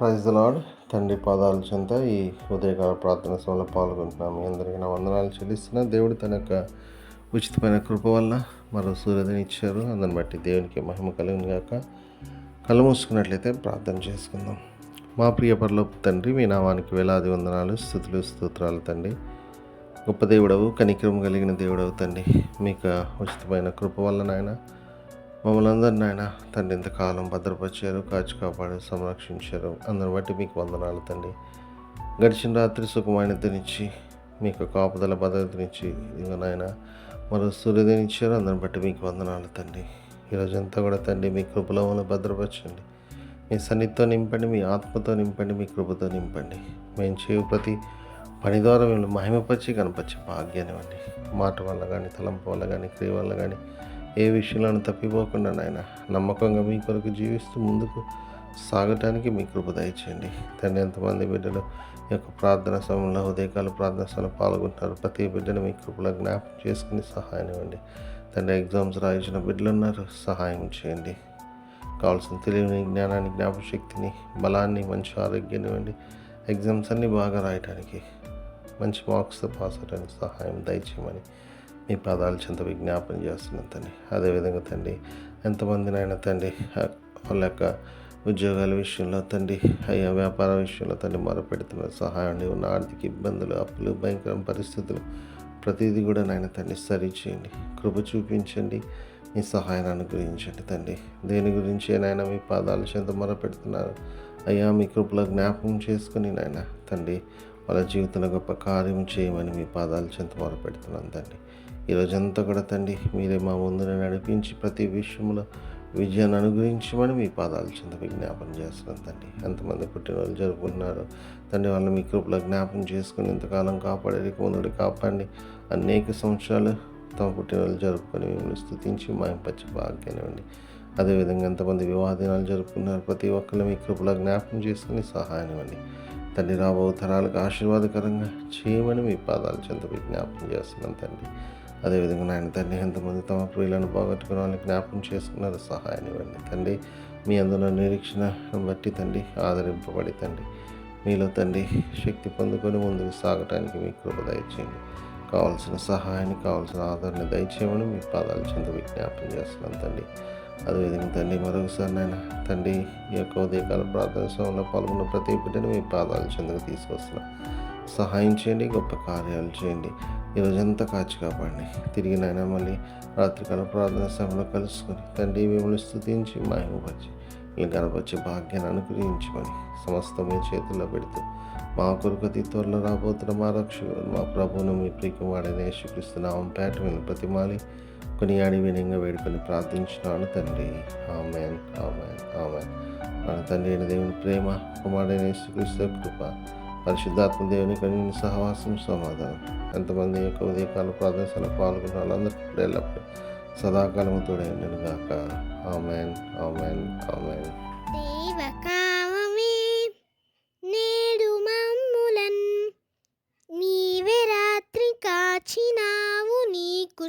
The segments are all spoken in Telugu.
ప్రైజ్ లాడ్ తండ్రి పాదాలు చెంత ఈ ఉదయకాల ప్రార్థన సభలో పాల్గొంటున్నాము అందరికీ నా వందనాలు చెల్లిస్తున్నా. దేవుడు తన యొక్క ఉచితమైన కృప వల్ల మరో సూర్యోదయం ఇచ్చారు. అందుని బట్టి దేవునికి మహిమ కలిగిన గాక కళ్ళు మూసుకున్నట్లయితే ప్రార్థన చేసుకుందాం. మా ప్రియ పరలోపు తండ్రి మీ నామానికి వేలాది వందనాలు స్థుతులు స్తోత్రాలు తండ్రి. గొప్ప దేవుడవు కనికరం కలిగిన దేవుడవు తండ్రి. మీకు ఉచితమైన కృప వల్ల నాయన మమ్మల్ని అందరిని ఆయన తండ్రి ఇంతకాలం భద్రపరిచారు కాచి కాపాడు సంరక్షించారు. అందరిని బట్టి మీకు వందనాలు తండ్రి. గడిచిన రాత్రి సుఖమైన నుంచి మీకు కాపుదల భద్రతనిచ్చి ఇదిగో నాయన మరో సూర్యోదయం ఇచ్చారు. అందరిని బట్టి మీకు వందనాలు తండ్రి. ఈరోజంతా కూడా తండ్రి మీ కృపలో మమ్మల్ని భద్రపరచండి. మీ సన్నిధితో నింపండి మీ ఆత్మతో నింపండి మీ కృపతో నింపండి. మేము చేయు ప్రతి పని ద్వారా మేము మహిమపరిచి కనపరిచే భాగ్యాన్ని ఇవ్వండి. మాట వల్ల కానీ తలంపు వల్ల కానీ క్రియ వల్ల కానీ ఏ విషయంలోనూ తప్పిపోకుండా నాయన నమ్మకంగా మీ కొరకు జీవిస్తూ ముందుకు సాగటానికి మీ కృప దయచేయండి. తండ్రి ఎంతమంది బిడ్డలు ఈ యొక్క ప్రార్థన సమయంలో ఉదయకాల ప్రార్థన సమయంలో పాల్గొంటున్నారు. ప్రతి బిడ్డను మీ కృపలో జ్ఞాపకం చేసుకుని సహాయం ఇవ్వండి. తండ్రి ఎగ్జామ్స్ రాయించిన బిడ్డలు ఉన్నారు సహాయం చేయండి. కావాల్సిన తెలివిని జ్ఞానాన్ని జ్ఞాపశక్తిని బలాన్ని మంచి ఆరోగ్యాన్ని ఇవ్వండి. ఎగ్జామ్స్ అన్నీ బాగా రాయడానికి మంచి మార్క్స్తో పాస్ అవడానికి సహాయం దయచేయమని మీ పాదాలు చెంత విజ్ఞాపన చేస్తున్నాను తండ్రి. అదేవిధంగా తండ్రి ఎంతమంది నాయన తండ్రి వాళ్ళ యొక్క ఉద్యోగాల విషయంలో తండ్రి అయ్యా వ్యాపార విషయంలో తండ్రి మొరపెడుతున్న సహాయం ఉన్న ఆర్థిక ఇబ్బందులు అప్పులు భయంకర పరిస్థితులు ప్రతిదీ కూడా నాయన తండ్రి సరిచేయండి కృప చూపించండి మీ సహాయాన్ని అనుగ్రహించండి తండ్రి. దేని గురించి నాయన మీ పాదాల చెంత మొరపెడుతున్నారు? అయ్యా మీ కృపలో జ్ఞాపకం చేసుకుని నాయన తండ్రి వాళ్ళ జీవితంలో గొప్ప కార్యం చేయమని మీ పాదాలు చెంత మొరపెడుతున్నాను తండ్రి. ఈరోజంతా కూడా తండ్రి మీరే మా ముందున నడిపించి ప్రతి విషయంలో విజయాన్ని అనుగ్రహించమని మీ పాదాలు చెంత విజ్ఞాపన చేస్తున్నాను తండ్రి. ఎంతమంది పుట్టినరోజు జరుపుకుంటున్నారు తండ్రి వాళ్ళని మీ కృపలో జ్ఞాపం చేసుకుని ఇంతకాలం కాపాడేది కొందరు కాపాడి అనేక సంవత్సరాలు తమ పుట్టినరోజు జరుపుకొని మిమ్మల్ని స్థుతించి మాయంపచ్చి భాగ్యానివ్వండి అదేవిధంగా ఎంతమంది వివాహ దినాలు జరుపుకున్నారు ప్రతి ఒక్కరు మీ కృపలో జ్ఞాపకం చేసుకుని సహాయం ఇవ్వండి. తండ్రి రాబో తరాలకు ఆశీర్వాదకరంగా చేయమని మీ పాదాలు చెంత విజ్ఞాపం చేస్తున్నాను తండ్రి. అదేవిధంగా నాయన తండ్రి ఎంతమంది తమ ప్రియులను పోగొట్టుకుని వాళ్ళని జ్ఞాపం చేసుకున్నారు సహాయాన్ని ఇవ్వండి తండ్రి. మీ అందులో నిరీక్షణ బట్టి తండ్రి ఆదరింపబడి తండ్రి. మీలో తండ్రి శక్తి పొందుకొని ముందుకు సాగటానికి మీ కృప దయచేయండి. కావాల్సిన సహాయాన్ని కావాల్సిన ఆదరణ దయచేయమని మీ పాదాలు చెంత విజ్ఞాపం చేస్తున్నాను తండ్రి. అదేవిధంగా తండ్రి మరొకసారి నాయన తండ్రి ఈ యొక్క ఉదయకాల ప్రార్థన సమయంలో పాల్గొన్న ప్రతి బిడ్డను మీ పాదాలు చెందుకు తీసుకొస్తున్నాం. సహాయం చేయండి గొప్ప కార్యాలు చేయండి. ఈరోజంతా కాచి కాపాడండి. తిరిగి నాయన మళ్ళీ రాత్రికాల ప్రార్థన సమయంలో కలుసుకొని తండ్రి మిమ్మల్ని స్థుతించి మహిమపరిచి మీ గణపరిచే భాగ్యాన్ని అనుగ్రహించమని సమస్తం మీ చేతుల్లో పెడుతూ మా కొరకు అతి త్వరలో రాబోతున్న మా రక్షకుడు మా ప్రభువును మీ ప్రియకుమారైన యేసుక్రీస్తున్నాం పేట మీద ప్రతిమాలి. కొనియాడి వినంగా వేడుకొని ప్రార్థించినాను తండ్రి. Amen amen amen. మన తండ్రి అయిన దేవుని ప్రేమ కుమారుడైన శ్రీకృష్ణ కృప పరిశుద్ధాత్మ దేవుని కలిగిన సహవాసం సమాధానం. ఎంతమంది యొక్క ఉదయకాల ప్రార్థనలో పాల్గొన్న వాళ్ళందరికీ ఎల్లప్పుడు సదాకాలము గాక. Amen amen amen. దేవకామమే నేడు మమ్ములన్. నీవే రాత్రి కాచినావు నీకు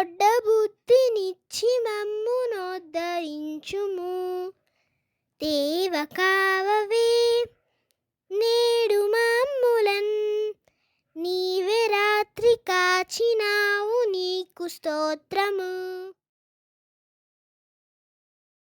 దొడ్డ బుద్ధినిచ్చి మమ్ము నోద్ధరించుము. దేవ కావవే నేడు మమ్ములన్. నీవే రాత్రి కాచినావు నీకు స్తోత్రము.